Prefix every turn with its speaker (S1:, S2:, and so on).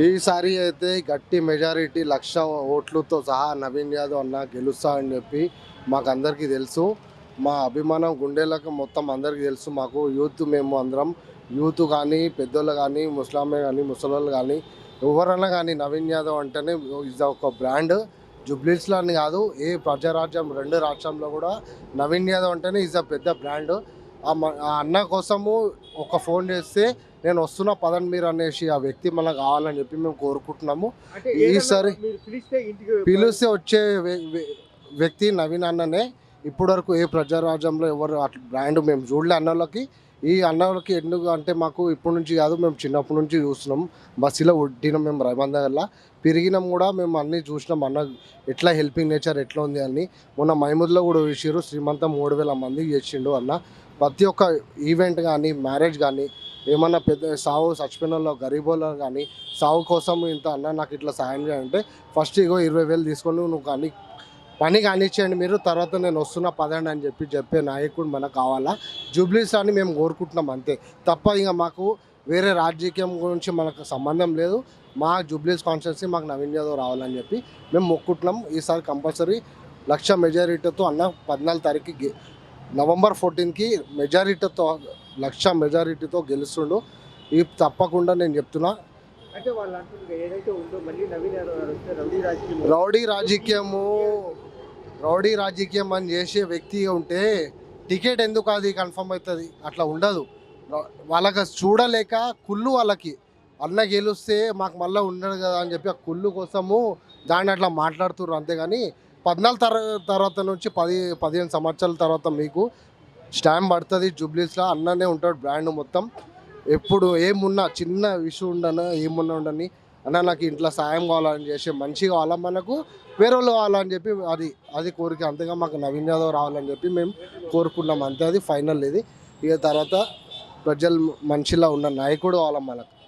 S1: ఈసారి
S2: అయితే గట్టి మెజారిటీ లక్ష ఓట్లతో సహా నవీన్ యాదవ్ అన్న గెలుస్తా అని చెప్పి మాకు అందరికీ తెలుసు. మా అభిమానం గుండెలకు మొత్తం అందరికీ తెలుసు. మాకు యూత్ మేము అందరం. యూత్ కానీ పెద్దోళ్ళు కానీ ముస్లామే కానీ ముసలోళ్ళు కానీ ఎవరన్నా కానీ నవీన్ యాదవ్ అంటేనే ఇది ఒక బ్రాండ్. జుబ్లీస్లో అని కాదు ఏ ప్రజారాజ్యం రెండు రాష్ట్రంలో కూడా నవీన్ యాదవ్ అంటేనే ఈజ్ అ పెద్ద బ్రాండ్. ఆ అన్న కోసము ఒక ఫోన్ చేస్తే నేను వస్తున్నా పదండి మీరు అనేసి ఆ వ్యక్తి మనకు కావాలని చెప్పి మేము కోరుకుంటున్నాము. ఈసారి
S1: పిలిస్తే
S2: వచ్చే వ్య- వ్య- వ్యక్తి నవీన్ అన్ననే. ఇప్పటివరకు ఏ ప్రజారాజ్యంలో ఎవరు అట్లా బ్రాండ్ మేము చూడలే అన్నోళ్ళకి. ఈ అన్నోళ్ళకి ఎందుకు అంటే మాకు ఇప్పటి నుంచి కాదు మేము చిన్నప్పటి నుంచి చూస్తున్నాం. బస్సులో ఉట్టినాం మేము రైబంద వల్ల పెరిగినాం కూడా మేము అన్నీ చూసినాం. అన్న ఎట్లా హెల్పింగ్ నేచర్ ఎట్లా ఉంది అని. మొన్న మైమూద్లో కూడా చూసిరు శ్రీమంతం మూడు వేల మందికి చేసిండు అన్న. ప్రతి ఒక్క ఈవెంట్ కానీ మ్యారేజ్ కానీ ఏమన్నా పెద్ద సావు చచ్చిపోయిన వాళ్ళు కానీ సావు కోసం ఇంత అన్న నాకు ఇట్లా సాయం చేయాలంటే ఫస్ట్ ఇగో ఇరవై వేలు తీసుకొని నువ్వు కానీ పని కానిచ్చేయండి మీరు తర్వాత నేను వస్తున్నా పదండి అని చెప్పి చెప్పే నాయకుడు మనకు కావాలా? జూబ్లీస్ అని మేము కోరుకుంటున్నాం అంతే. తప్ప ఇంకా మాకు వేరే రాజకీయం గురించి మనకు సంబంధం లేదు. మా జూబ్లీస్ కాన్స్టిట్యున్సీ మాకు నవీన్ యాదవ్ రావాలని చెప్పి మేము మొక్కుంటున్నాం. ఈసారి కంపల్సరీ లక్ష మెజారిటీతో అన్న పద్నాలుగు తారీఖు నవంబర్ ఫోర్టీన్కి మెజారిటీతో లక్ష మెజారిటీతో గెలుస్తుండు. ఈ తప్పకుండా నేను చెప్తున్నా.
S1: రౌడీ రాజకీయం.
S2: రౌడీ రాజకీయము రౌడీ రాజకీయం అని చేసే వ్యక్తి ఉంటే టికెట్ ఎందుకు అది కన్ఫర్మ్ అవుతుంది? అట్లా ఉండదు. వాళ్ళకి చూడలేక కుళ్ళు వాళ్ళకి. అన్న గెలిస్తే మాకు మళ్ళీ ఉండడు కదా అని చెప్పి ఆ కుళ్ళు కోసము దాన్ని అట్లా మాట్లాడుతున్నారు అంతేగాని పద్నాలుగు తర తర్వాత నుంచి పది పదిహేను సంవత్సరాల తర్వాత మీకు స్టాంప్ పడుతుంది జూబ్లీస్లో. అన్ననే ఉంటాడు బ్రాండ్ మొత్తం. ఎప్పుడు ఏమున్నా చిన్న ఇష్యూ ఉండనా ఏమున్నా ఉండని అన్న నాకు ఇంట్లో సాయం కావాలని చేసి మంచి కావాలా మనకు వేరే వాళ్ళు కావాలని చెప్పి అది అది కోరిక. అంతగా మాకు నవీన్ యాదవ్ రావాలని చెప్పి మేము కోరుకున్నాం అంతే. అది ఫైనల్ ఇది. ఇక తర్వాత ప్రజలు మనిషిలా ఉన్న నాయకుడు కావాలా మనకు.